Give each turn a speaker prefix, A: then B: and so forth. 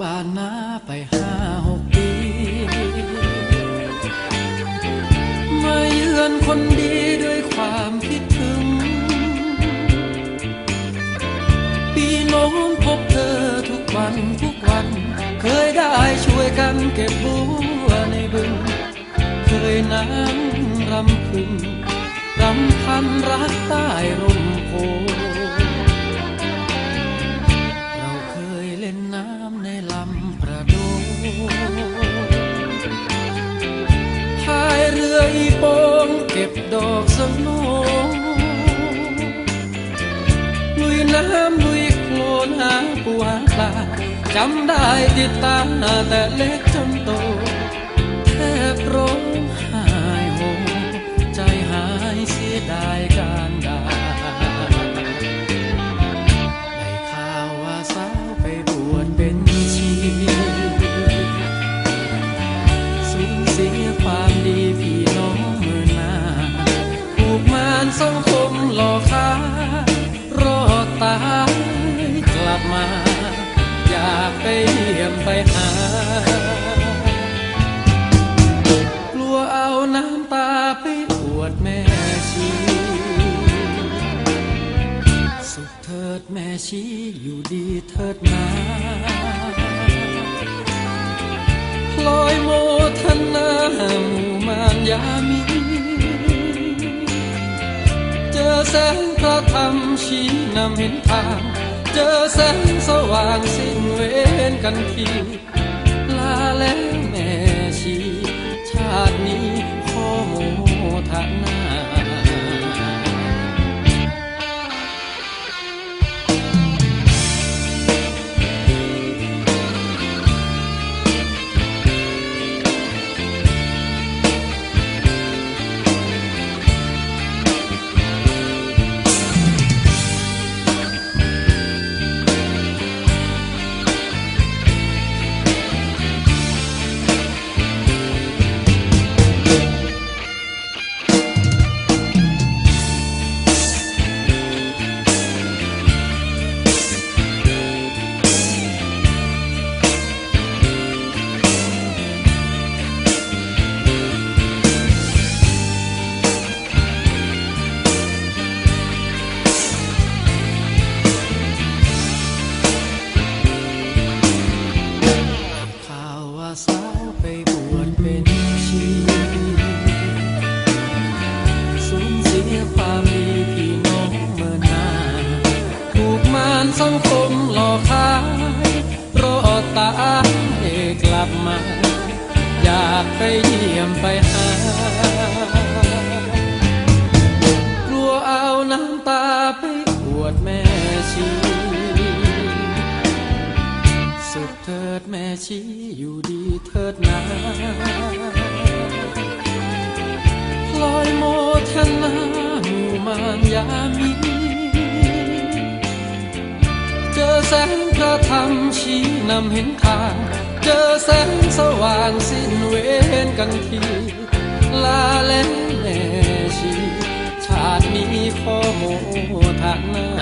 A: บ้านนาไปห้าหกปี มาเยือนคนดีด้วยความคิดถึง ปีโน้นพบเธอทุกวันทุกวัน เคยได้ช่วยกันเก็บบัวในบึง เคยนั่งรำพึงรำพันรักใต้ร่มโพ น้ำลุยโคลนหาปูหาปลาจำได้ติดตาแต่เล็กจนโตแทบร้องไห้โฮใจหายเสียดายการดาได้ข่าวว่าสาวไปบวชเป็นชีสูญเสียความ มา อยากไปเยี่ยมไปหา กลัวเอาน้ำตาไปอวดแม่ชี สุขเถิดแม่ชีอยู่ดีเถิดนาพลอยโมทนาหมู่มารยามีเจอแสงพระธรรมชี้นำเห็นทาง เจอแสงสว่างสิ้นเวรกันที ไปเยี่ยมไปหากลัวเอาน้ำตาไปอวดแม่ชี สุขเถิดแม่ชีอยู่ดีเถิดนาลอยโมทนาหมู่มารยามี แสงพระธรรมชี้นำเห็นทาง เจอแสงสว่างสิ้นเวรกันที ลาแล้วแม่ชี ชาตินี้ขอโมทนา